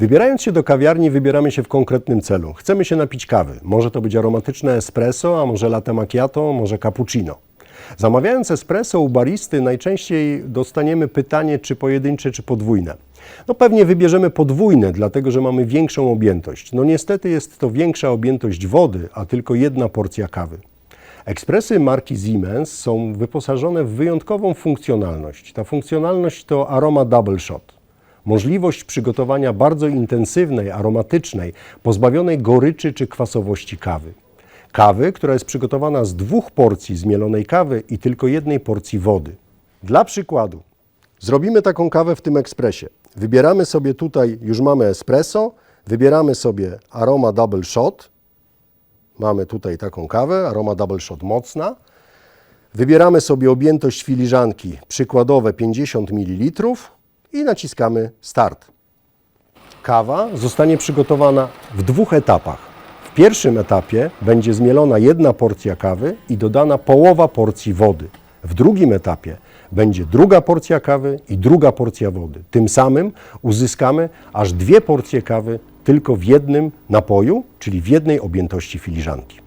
Wybierając się do kawiarni, wybieramy się w konkretnym celu. Chcemy się napić kawy. Może to być aromatyczne espresso, a może latte macchiato, może cappuccino. Zamawiając espresso u baristy, najczęściej dostaniemy pytanie, czy pojedyncze, czy podwójne. No pewnie wybierzemy podwójne, dlatego że mamy większą objętość. No niestety jest to większa objętość wody, a tylko jedna porcja kawy. Ekspresy marki Siemens są wyposażone w wyjątkową funkcjonalność. Ta funkcjonalność to aroma double shot. Możliwość przygotowania bardzo intensywnej, aromatycznej, pozbawionej goryczy czy kwasowości kawy. Kawy, która jest przygotowana z dwóch porcji zmielonej kawy i tylko jednej porcji wody. Dla przykładu, zrobimy taką kawę w tym ekspresie. Wybieramy sobie tutaj, już mamy espresso, wybieramy sobie aroma double shot, Mamy tutaj taką kawę, aroma double shot mocna. Wybieramy sobie objętość filiżanki, przykładowe 50 ml i naciskamy start. Kawa zostanie przygotowana w dwóch etapach. W pierwszym etapie będzie zmielona jedna porcja kawy i dodana połowa porcji wody. W drugim etapie będzie druga porcja kawy i druga porcja wody. Tym samym uzyskamy aż dwie porcje kawy tylko w jednym napoju, czyli w jednej objętości filiżanki.